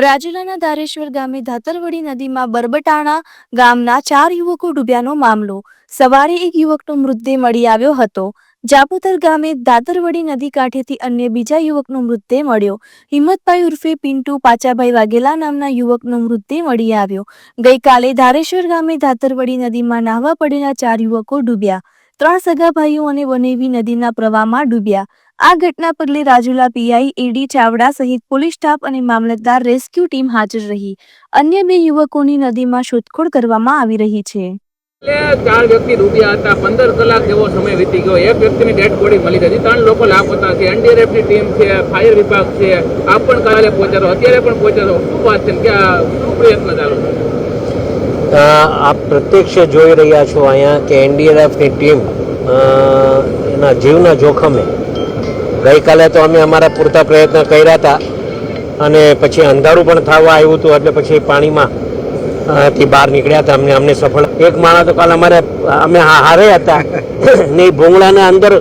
રાજુલાના ધારેશ્વર ગામે ધાતરવડી નદીમાં બરબટાણા ગામના ચાર યુવકો ડૂબ્યાનો મામલો. સવારે એક યુવકનો મૃતદેહ મળી આવ્યો હતો. જાપોતર ગામે દાતરવડી નદી કાંઠેથી અન્ય બીજા યુવકનો મૃતદેહ મળ્યો. હિંમતભાઈ ઉર્ફે પિન્ટુ પાચાભાઈ વાઘેલા નામના યુવકનો મૃતદેહ મળી આવ્યો. ગઈકાલે ધારેશ્વર ગામે ધાતરવડી નદીમાં નાહવા પડેલા ચાર યુવકો ડૂબ્યા. ત્રણ સગા ભાઈઓ અને વનેવી નદીના પ્રવાહમાં ડૂબ્યા. આ ઘટના પગલે રાજુલા પીઆઈ એડી ચાવડા સહિત પોલીસ સ્ટાફ અને મામલતદાર રેસ્ક્યુ ટીમ હાજર રહી. અન્ય બે યુવકોની નદીમાં શોધખોળ કરવામાં આવી રહી છે. એટલે ચાર વ્યક્તિ ડૂબ્યા હતા. પંદર કલાક જેવો સમય વીતી ગયો. એક વ્યક્તિની ડેડ બોડી મળી હતી ત્રણ લોકો લાપતા છે. એનડીઆરએફની ટીમ છે ફાયર વિભાગ છે. આપ પણ કાલે પહોંચાડો. અત્યારે પણ પહોંચેલો શું વાત છે કે શું પ્રયત્ન ચાલુ છે? આપ પ્રત્યક્ષ જોઈ રહ્યા છો અહીંયા કે એનડીઆરએફની ટીમ એના જીવના જોખમે ગઈકાલે તો અમે અમારા પૂરતા પ્રયત્ન કર્યા હતા અને પછી અંધારું પણ થવા આવ્યું હતું, એટલે પછી પાણીમાં થી બહાર નીકળ્યા હતા. અમને અમને સફળ એક માણસ તો કાલે અમારે અમે હારે હતા. ને ભૂંગળાના અંદર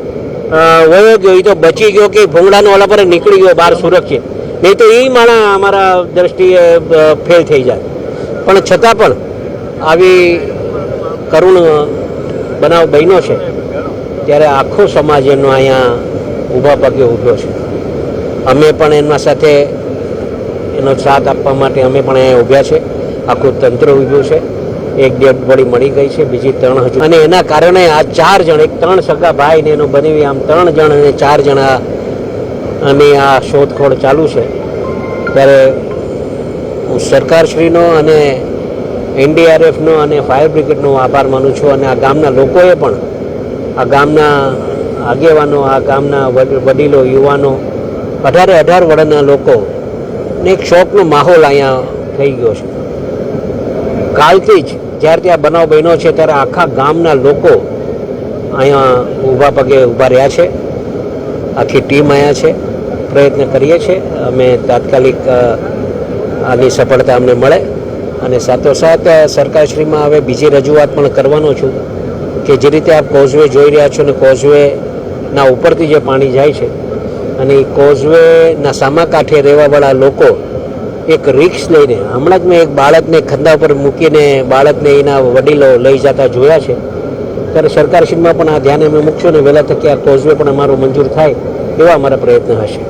વયો ગયો. એ તો બચી ગયો કે ભૂંગળાનો ઓલા પર નીકળી ગયો બહાર સુરક્ષિત. નહીં તો એ માણસ અમારા દ્રષ્ટિએ ફેલ થઈ જાય. પણ છતાં પણ આવી કરુણ બનાવ બન્યો છે. ત્યારે આખો સમાજ એનો અહીંયા ઊભા પગે ઊભો છે. અમે પણ એમના સાથે એનો સાથ આપવા માટે અમે પણ અહીંયા ઊભ્યા છે. આખું તંત્ર ઊભ્યું છે. એક ડેડ બોડી મળી ગઈ છે, બીજી ત્રણ હજુ. અને એના કારણે આ ચાર જણ, એક ત્રણ સગા ભાઈ ને એનું બનેવી આમ ત્રણ જણ અને ચાર જણા અને આ શોધખોળ ચાલુ છે. ત્યારે હું સરકારશ્રીનો અને એનડીઆરએફનો અને ફાયર બ્રિગેડનો આભાર માનું છું અને આ ગામના લોકોએ પણ આ ગામના આગેવાનો, આ ગામના વડીલો, યુવાનો, અઢારે અઢાર વર્ષના લોકો ને એક શોકનો માહોલ અહીંયા થઈ ગયો છે. કાલથી જ જ્યારે ત્યાં બનાવ બન્યો છે ત્યારે આખા ગામના લોકો અહીંયા ઊભા પગે ઊભા રહ્યા છે. આખી ટીમ અહીંયા છે. પ્રયત્ન કરીએ છીએ. અમે તાત્કાલિક આની સફળતા અમને મળે અને સાથોસાથ સરકારશ્રીમાં હવે બીજી રજૂઆત પણ કરવાનો છું કે જે રીતે આપ કોઝવે જોઈ રહ્યા છો ને કોઝવેના ઉપરથી જે પાણી જાય છે અને એ કોઝવેના સામા કાંઠે રહેવાવાળા લોકો એક રિક્સ લઈને, હમણાં જ મેં એક બાળકને ખંદા ઉપર મૂકીને બાળકને એના વડીલો લઈ જતા જોયા છે. ત્યારે સરકારશ્રીમાં પણ આ ધ્યાન અમે મૂકશું ને વહેલા તકે આ કોઝવે પણ અમારો મંજૂર થાય એવા અમારા પ્રયત્ન હશે.